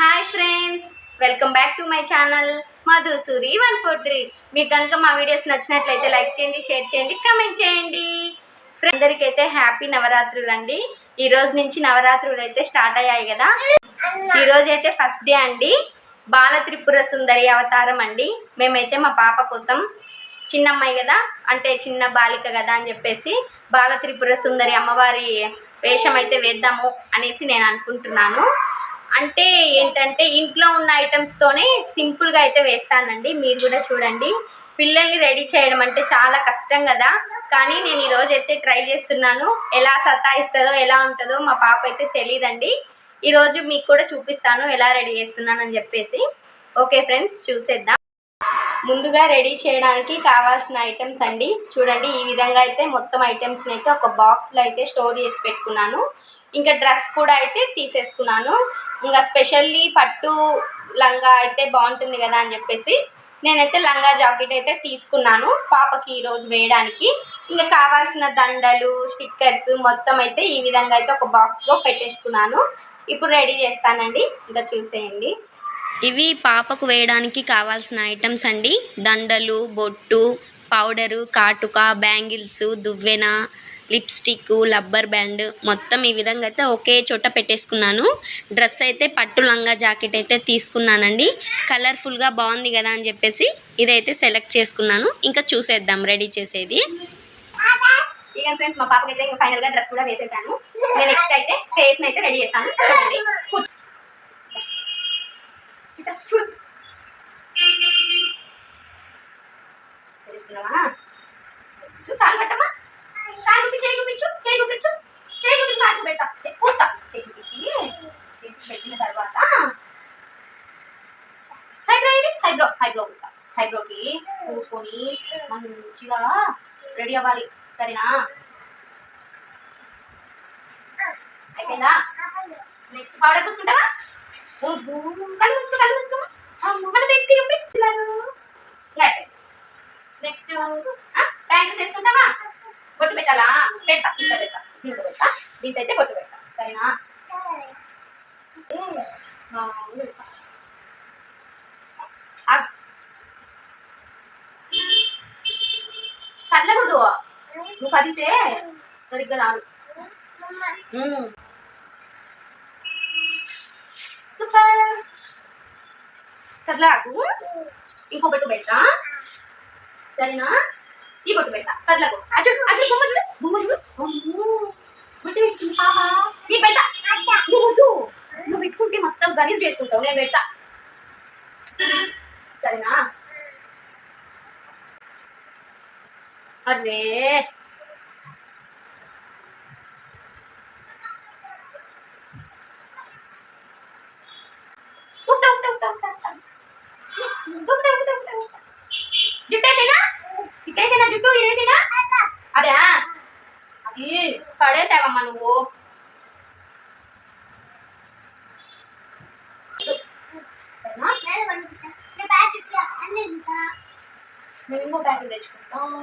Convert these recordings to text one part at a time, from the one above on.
Hi friends welcome back to my channel Madhusuri one four three మీకు కనుక మా videos నచ్చినట్లయితే లైక్ చేయండి షేర్ చేయండి కమెంట్ చేయండి. ఫ్రెండ్ అందరికైతే హ్యాపీ నవరాత్రులు అండి. ఈ రోజు నుంచి నవరాత్రులు అయితే స్టార్ట్ అయ్యాయి కదా. ఈ రోజు అయితే ఫస్ట్ డే అండి. బాల త్రిపుర సుందరి అవతారం అండి. మేమైతే మా పాప కోసం చిన్నమ్మాయి కదా అంటే చిన్న బాలిక కదా అని చెప్పేసి బాల త్రిపుర సుందరి అమ్మవారి వేషం అయితే వేద్దాము అనేసి నేను అనుకుంటున్నాను. అంటే ఏంటంటే ఇంట్లో ఉన్న ఐటమ్స్తోనే సింపుల్గా అయితే వేస్తానండి. మీరు కూడా చూడండి. పిల్లల్ని రెడీ చేయడం అంటే చాలా కష్టం కదా. కానీ నేను ఈరోజు అయితే ట్రై చేస్తున్నాను. ఎలా సతాయిస్తుందో ఎలా ఉంటుందో మా పాప అయితే తెలియదండి ఈరోజు మీకు కూడా చూపిస్తాను ఎలా రెడీ చేస్తున్నానని చెప్పేసి. ఓకే ఫ్రెండ్స్ చూసేద్దాం. ముందుగా రెడీ చేయడానికి కావాల్సిన ఐటమ్స్ అండి. చూడండి ఈ విధంగా అయితే మొత్తం ఐటమ్స్ని అయితే ఒక బాక్స్లో అయితే స్టోర్ చేసి పెట్టుకున్నాను. ఇంకా డ్రెస్ కూడా అయితే తీసేసుకున్నాను. ఇంకా స్పెషల్లీ పట్టు లంగా అయితే బాగుంటుంది కదా అని చెప్పేసి నేనైతే లంగా జాకెట్ అయితే తీసుకున్నాను పాపకి ఈరోజు వేయడానికి. ఇంకా కావాల్సిన దండలు స్టిక్కర్స్ మొత్తం అయితే ఈ విధంగా అయితే ఒక బాక్స్లో పెట్టేసుకున్నాను. ఇప్పుడు రెడీ చేస్తానండి. ఇంకా చూసేయండి. ఇవి పాపకు వేయడానికి కావాల్సిన ఐటమ్స్ అండి. దండలు బొట్టు పౌడరు కాటుక బ్యాంగిల్స్ దువ్వెన లిప్స్టిక్ లబ్బర్ బ్యాండ్ మొత్తం ఈ విధంగా అయితే ఒకే చోట పెట్టేసుకున్నాను. డ్రెస్ అయితే పట్టు లంగా జాకెట్ అయితే తీసుకున్నానండి. కలర్ఫుల్గా బాగుంది కదా అని చెప్పేసి ఇదైతే సెలెక్ట్ చేసుకున్నాను. ఇంకా చూసేద్దాం రెడీ చేసేది. ఇక ఫ్రెండ్స్ మా పాపకి అయితే ఇంకా ఫైనల్గా డ్రెస్ కూడా వేసేసాను. నేను నెక్స్ట్ అయితే ఫేస్ని అయితే రెడీ చేస్తాను. చూడండి. చూడు. తెలుస్తున్నావా ఫస్ట్ చేయి చూపించు చేయి చూపించు చేయి చూపించు పెడతా. చేయి పూస్తా. చేయి చూపించి చేయి పెట్టిన తర్వాత హైబ్రో ఇది హైబ్రో హైబ్రో పూస్తా. హైబ్రోకి పూసుకొని మంచిగా రెడీ అవ్వాలి. సరేనా? అయిపోయిందా? నెక్స్ట్ పౌడర్ పూసుకుంటావా? కళ్ళు మూసుకో కళ్ళు మూసుకో. మన ఫ్రెండ్స్కి చెప్పి. నెక్స్ట్ బ్యాంగిల్స్ వేసుకుంటావా? దీంతో అయితే కొట్టు పెట్టాం సరేనా? కదలకూడదు నువ్వు కదిలితే సరిగ్గా రాదు. సూపర్. కదలాకు ఇంకో పెట్టు పెడతా. సరేనా? ఈ కొట్టు పెడతా. కదలకు అచ్చుడు అచ్చుడు బొమ్మ చూడు. బొమ్మ చూడు. నీ పెట్టా నువ్వు వద్దు. నువ్వు పెట్టుకుంటే మొత్తం గలీజ్ చేసుకుంటావు. నేను పెడతా. సరేనా? అరే పడేసావమ్మా నువ్వు సరేనా మేము ఇంకో ప్యాకెట్ తెచ్చుకుంటాం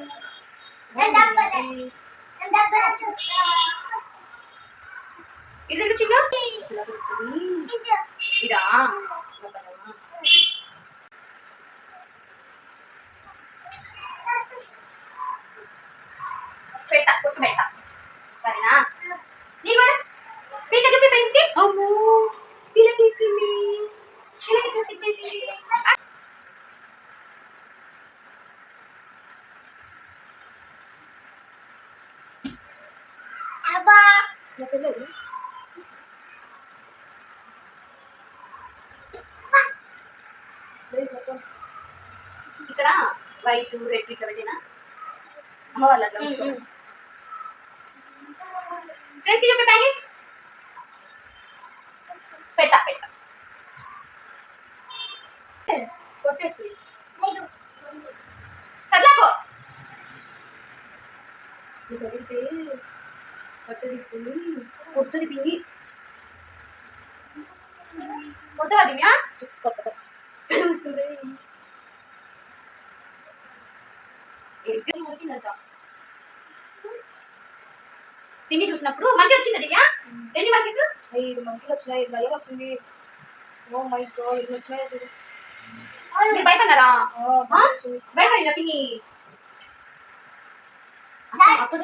ఇది చిన్న ఇలా తీసుకొని ఇదా పెట్ట కొట్టు పెట్ట సరేనా నీ మేడం పీక చెప్పి ఫ్రెండ్స్కి అమ్మో పీల తీసుకుంది పీలకి చూపించేసి అసలు ఇక్కడ వైట్ రెడ్ ఇట్లా పెట్టినా అమ్మ వాళ్ళ అట్లా ఫ్రెండ్స్ చెప్పే బ్యాంగిల్స్ పెట్టా పెట్టా కొట్టేస్తుంది కదలాకో కదిలితే పిండి చూసినప్పుడు మంచి వచ్చింది దివ్యా ఎన్ని మార్కెస్ ఐదు మంకులు వచ్చినాయి ఐదు వల్ల వచ్చింది ఓ మై గాడ్ ఇది వచ్చినాయి మీరు భయపడినారా భయపడిందా పిన్ని అప్పుడు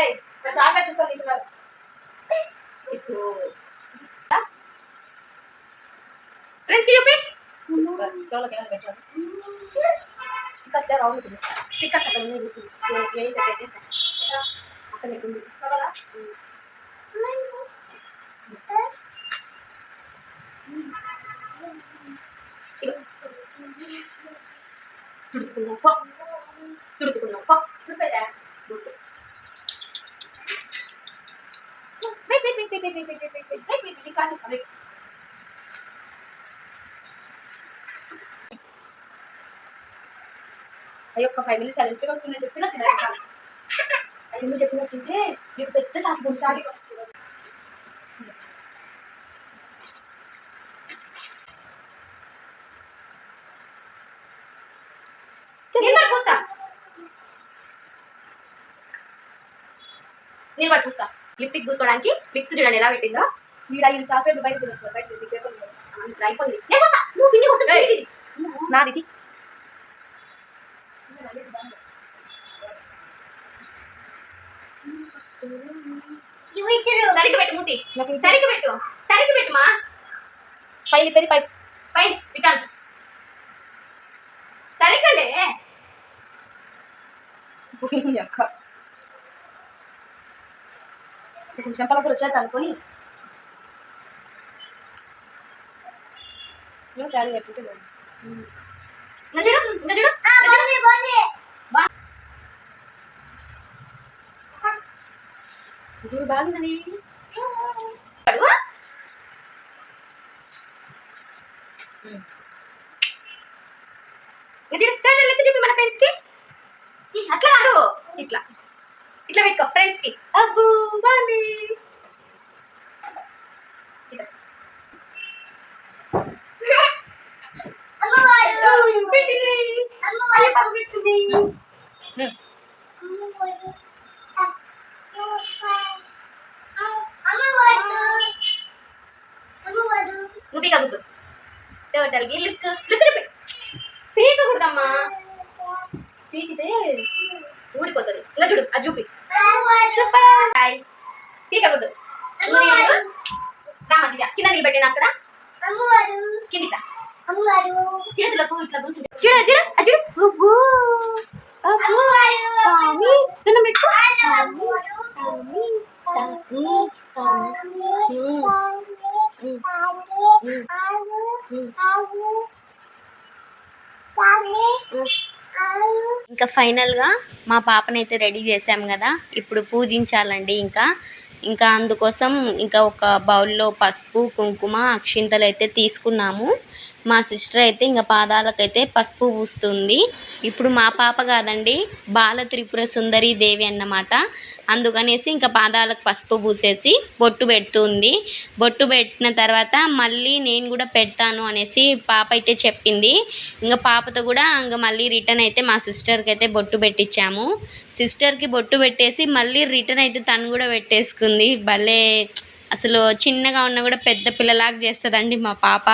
Eh, Pecahan itu sekali itu. Itu. Friends Yupi? Super. Colo kayak. Kita sudah rawan itu. Kita akan itu. Ya ini saya kita. Akan itu. Apa lah? Turut kenapa? Turut kenapa? Turut ya. wait wait wait wait wait wait wait wait wait wait wait చాలు wait అయ్యో ఒక five minutes సైలెంట్గా ఉంటుందని చెప్పినట్టు అయ్యో నువ్వు చెప్పినట్టుంటే నీకు పెద్ద చాకి మూడు సార్లు వస్తుంది నేను పట్టుకొస్తా నేను పట్టుకొస్తా లిప్టిక్ పూసుకోవడానికి లిప్స్ చూడండి ఎలా పెట్టిందో. మీరు ఐదు చాక్లెట్లు బయట తినచ్చు బయట తిని పేపర్ అయిపోయింది నువ్వు ఏయ్. నాది సరిగ్గా పెట్టు మూతి. సరిగ్గా పెట్టు. సరిగ్గా పెట్టుమా పైన పెరి పై పై పెట్టాను సరిగ్గానే అక్క. కొంచెం చెంపలకు రుచిగా కలుపుకొని శారీ కట్టుకుంటే చూడు బాగుందని. అట్లా కాదు. ఇట్లా. ఇట్లా పెట్టుకో ఫ్రెండ్స్కి. అబ్బూ. ராணி ರುಬಿಕಾ ಗುದ್ದು ಟರ್ಟಲ್ಗೆ ಲಿಕ್ ಲಿಕ್ పీక కూడదమ్మా పీకితే ఊడిపోతుంది ఇంకా చూడు అది చూపి సూపర్ బాయ్ పీకకూడదు నువ్వు తీయకూడదు. రా మధ్య కింద నిలబెట్టాను అక్కడ? కిందికి చేతులకు ఇట్లా చూడు చూడు చూడు. స్వామి దండం స్వామి స్వామి స్వామి. ఇంకా ఫైనల్గా మా పాపనైతే రెడీ చేసాం కదా. ఇప్పుడు పూజించాలండి ఇంకా. ఇంకా అందుకోసం ఇంకా ఒక బౌల్లో పసుపు కుంకుమ అక్షింతలు అయితే తీసుకున్నాము. మా సిస్టర్ అయితే ఇంకా పాదాలకైతే పసుపు పూస్తుంది. ఇప్పుడు మా పాప కాదండి బాల త్రిపుర సుందరి దేవి అన్నమాట. అందుకనేసి ఇంకా పాదాలకు పసుపు పూసేసి బొట్టు పెడుతుంది. బొట్టు పెట్టిన తర్వాత మళ్ళీ నేను కూడా పెడతాను అనేసి పాప అయితే చెప్పింది. ఇంకా పాపతో కూడా ఇంకా మళ్ళీ రిటర్న్ అయితే మా సిస్టర్కి అయితే బొట్టు పెట్టించాము సిస్టర్కి బొట్టు పెట్టేసి మళ్ళీ రిటర్న్ అయితే తను కూడా పెట్టేసుకుంది. భలే అసలు చిన్నగా ఉన్నా కూడా పెద్ద పిల్లలాగా చేస్తుందండి మా పాప.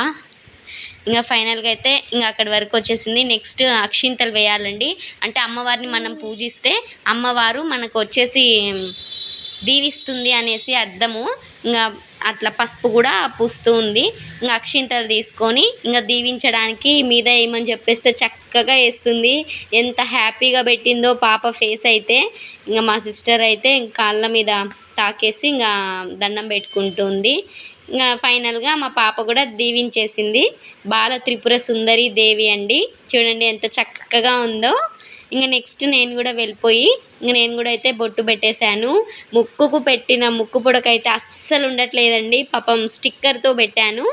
ఇంకా ఫైనల్గా అయితే ఇంకా అక్కడి వరకు వచ్చేసింది. నెక్స్ట్ అక్షింతలు వేయాలండి. అంటే అమ్మవారిని మనం పూజిస్తే అమ్మవారు మనకు వచ్చేసి దీవిస్తుంది అనేసి అర్థము. ఇంకా అట్లా పసుపు కూడా పూస్తూ ఉంది. ఇంకా అక్షింతలు తీసుకొని ఇంకా దీవించడానికి మీద ఏమని చెప్పేస్తే చక్కగా వేస్తుంది. ఎంత హ్యాపీగా పెట్టిందో పాప ఫేస్ అయితే. ఇంకా మా సిస్టర్ అయితే కాళ్ళ మీద తాకేసి ఇంకా దండం పెట్టుకుంటుంది. ఫైనల్గా మా పాప కూడా దీవించేసింది. బాల త్రిపుర సుందరి దేవి అండి. చూడండి ఎంత చక్కగా ఉందో. ఇంకా నెక్స్ట్ నేను కూడా వెళ్ళిపోయి ఇంక నేను కూడా అయితే బొట్టు పెట్టేశాను. ముక్కుకు పెట్టిన ముక్కు పుడకైతే అస్సలు ఉండట్లేదండి. పాపం స్టిక్కర్తో పెట్టాను.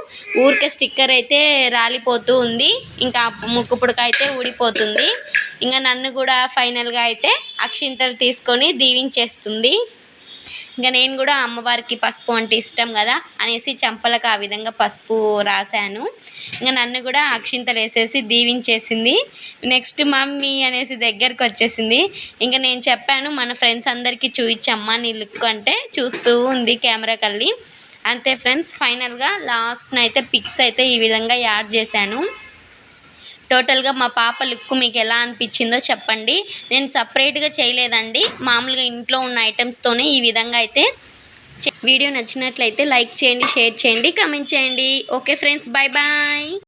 ఊరికే స్టిక్కర్ అయితే రాలిపోతూ ఉంది. ఇంకా ముక్కు పుడక అయితే ఊడిపోతుంది. ఇంకా నన్ను కూడా ఫైనల్గా అయితే అక్షింతలు తీసుకొని దీవించేస్తుంది. ఇంకా నేను కూడా అమ్మవారికి పసుపు అంటే ఇష్టం కదా అనేసి చంపలకు ఆ విధంగా పసుపు రాశాను. ఇంకా నన్ను కూడా అక్షింతలు వేసేసి దీవించేసింది. నెక్స్ట్ మమ్మీ అనేసి దగ్గరకు వచ్చేసింది. ఇంకా నేను చెప్పాను మన ఫ్రెండ్స్ అందరికీ చూయించమ్మా నీ లుక్ అంటే చూస్తూ ఉంది కెమెరా కళ్ళి. అంతే ఫ్రెండ్స్ ఫైనల్గా లాస్ట్ అయితే పిక్స్ అయితే ఈ విధంగా యాడ్ చేశాను. టోటల్గా మా పాప లుక్ మీకు ఎలా అనిపించిందో చెప్పండి. నేను సపరేట్గా చేయలేదండి. మామూలుగా ఇంట్లో ఉన్న ఐటమ్స్తోనే ఈ విధంగా అయితే వీడియో నచ్చినట్లయితే లైక్ చేయండి షేర్ చేయండి కమెంట్ చేయండి. Okay friends bye bye.